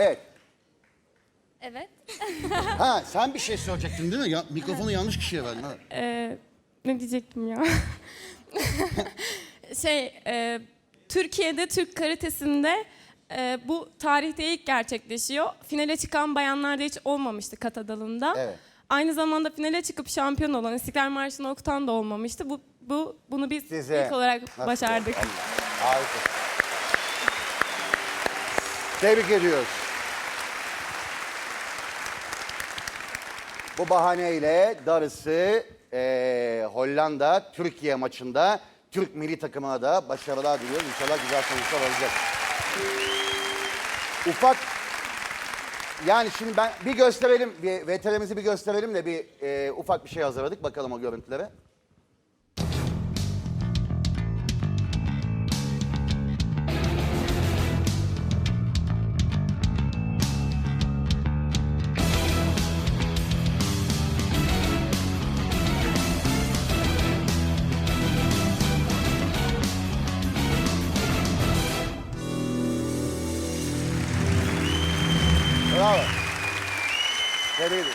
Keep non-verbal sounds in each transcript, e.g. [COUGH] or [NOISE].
Evet. Evet. Ha sen bir şey söyleyecektin değil mi? Ya, mikrofonu yanlış kişiye verdin. Ha. Ee, ne diyecektim ya? [LAUGHS] şey, e, Türkiye'de Türk karatesinde e, bu tarihte ilk gerçekleşiyor. Finale çıkan bayanlarda hiç olmamıştı kata dalında. Evet. Aynı zamanda finale çıkıp şampiyon olan İstiklal Marşı'nı okutan da olmamıştı. Bu, bu bunu biz Size ilk olarak nasıl başardık. Allah, Harika. Tebrik ediyoruz. Bu bahaneyle darısı eee, Hollanda Türkiye maçında Türk milli takımına da başarılar diliyoruz. İnşallah güzel sonuçlar alacak. Ufak yani şimdi ben bir gösterelim, bir VTR'mizi bir gösterelim de bir eee, ufak bir şey hazırladık. Bakalım o görüntülere. Bravo. Tebrik ederim.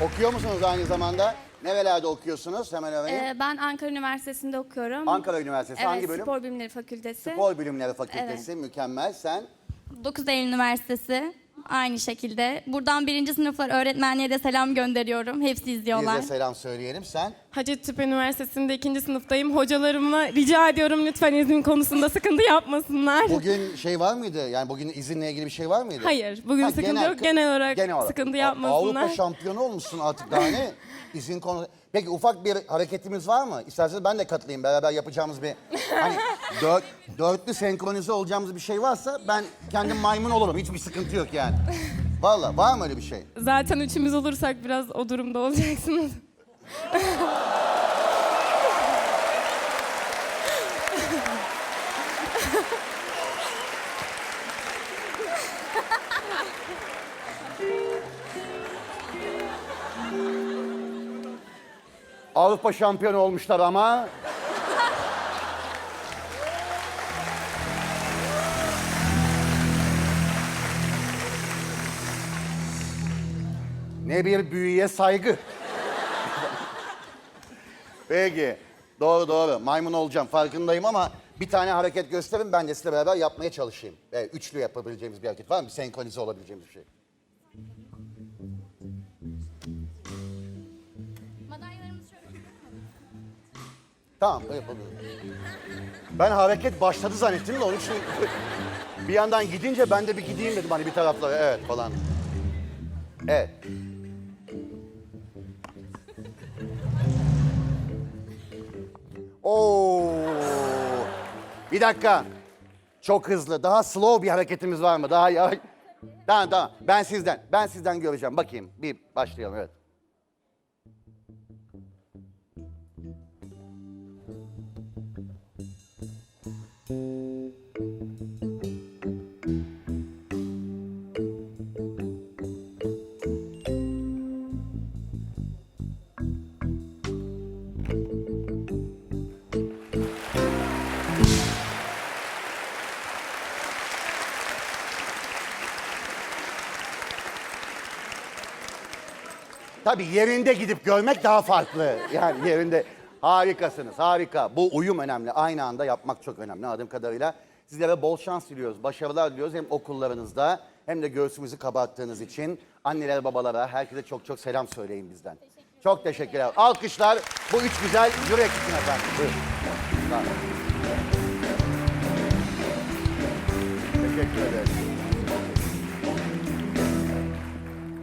Okuyor musunuz aynı zamanda? Nerelerde okuyorsunuz? Hemen öğreneyim. Ee, ben Ankara Üniversitesi'nde okuyorum. Ankara Üniversitesi evet, hangi bölüm? Spor Bilimleri Fakültesi. Spor Bilimleri Fakültesi. Mükemmel. Sen? 9 Eylül Üniversitesi. Aynı şekilde. Buradan birinci sınıflar öğretmenliğe de selam gönderiyorum. Hepsi Biz izliyorlar. de selam söyleyelim. Sen? Hacettepe Üniversitesi'nde ikinci sınıftayım. Hocalarıma rica ediyorum lütfen izin konusunda sıkıntı yapmasınlar. Bugün şey var mıydı? Yani bugün izinle ilgili bir şey var mıydı? Hayır, bugün sıkıntı yok. Genel olarak sıkıntı A- yapmasınlar. Avrupa şampiyonu olmuşsun artık daha ne? İzin konu. Peki ufak bir hareketimiz var mı? İsterseniz ben de katılayım. Beraber yapacağımız bir hani [LAUGHS] dört, dörtlü senkronize olacağımız bir şey varsa ben kendim maymun olurum. Hiçbir sıkıntı yok yani. Vallahi var mı öyle bir şey? Zaten üçümüz olursak biraz o durumda olacaksınız. Avrupa şampiyonu olmuşlar ama ne bir büyüye saygı. Peki. Doğru doğru. Maymun olacağım farkındayım ama bir tane hareket gösterin ben de sizle beraber yapmaya çalışayım. Evet, üçlü yapabileceğimiz bir hareket var mı? Senkronize olabileceğimiz bir şey. Tamam yapalım. Ben hareket başladı zannettim de onun için bir yandan gidince ben de bir gideyim dedim hani bir taraflara evet falan. Evet. Bir dakika. Çok hızlı. Daha slow bir hareketimiz var mı? Daha yavaş. Tamam tamam. Ben sizden. Ben sizden göreceğim. Bakayım. Bir başlayalım evet. Tabii yerinde gidip görmek daha farklı. Yani yerinde harikasınız, harika. Bu uyum önemli. Aynı anda yapmak çok önemli anladığım kadarıyla. Sizlere bol şans diliyoruz, başarılar diliyoruz hem okullarınızda hem de göğsümüzü kabarttığınız için annelere, babalara, herkese çok çok selam söyleyin bizden. Çok teşekkürler. Alkışlar bu üç güzel jüri ekibine efendim. Buyurun. Teşekkür ederim.